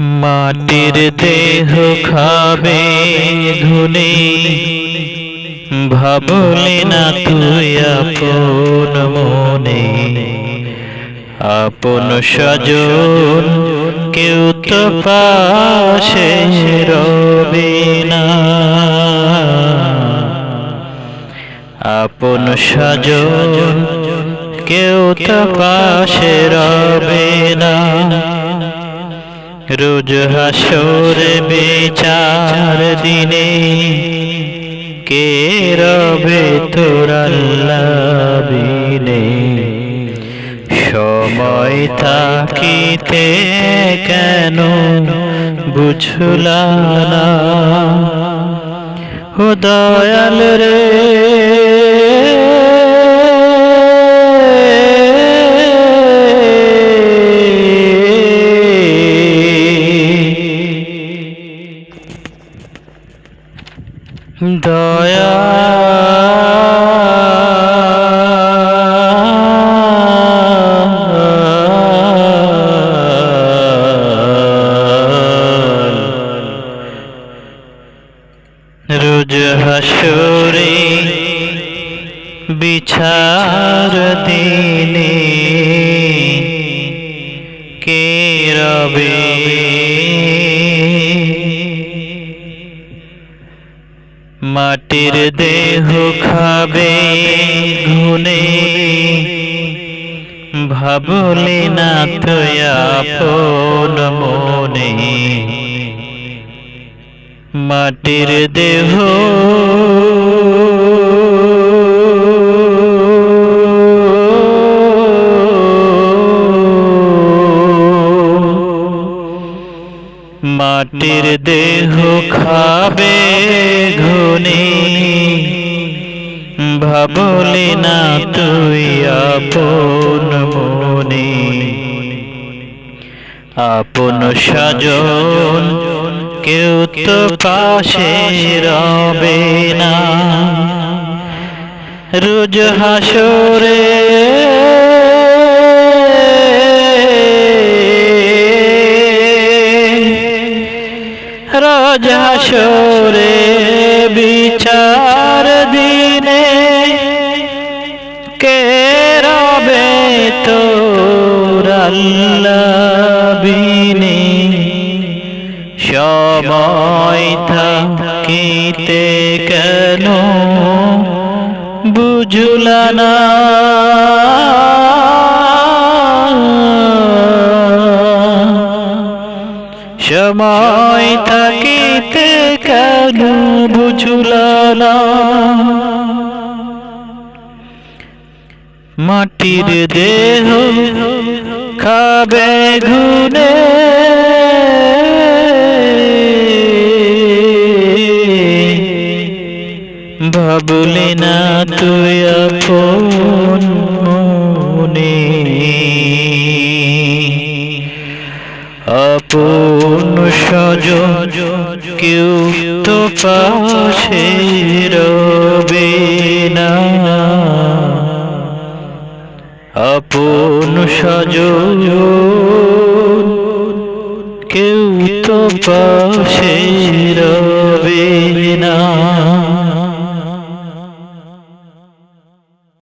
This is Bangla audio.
মাটির দেহ খাবে ধুনে। ভাবলি না তুই আপন মনে। আপন সজন কেউ তো পাশে রবে না। আপন সজন কেউ তো পাশে রবে না। রোজ হাসর বেচার দিনে কে রবে তোর বিনে সময় থাকিতে কেন বুঝলা না? ও দয়াল রে দয়া রোজ হাসরে বিচার দিনে কে রবে মাটির দেহ খাবে ঘুনে ভাবলে না তো আপন মনে। মাটির দেহ। মাটির দেহ খাবে ঘুনে ভাবলি না তুই আপন মনে। আপন সাজন কেউ তো পাশে রবে না। রোজ হাসরে রোজ হাসরে তোর বিনে সময় থাকিতে কেন বুঝলা না? সময় থাকিতে কেন বুঝলা না? মাটির দেহ খাবে ঘুনে ভাবলি না তুই আপন মনে। আপন সজ কেউ তো পাশে রবে না। আপন সাজন কেউ তো পাশে রবে না।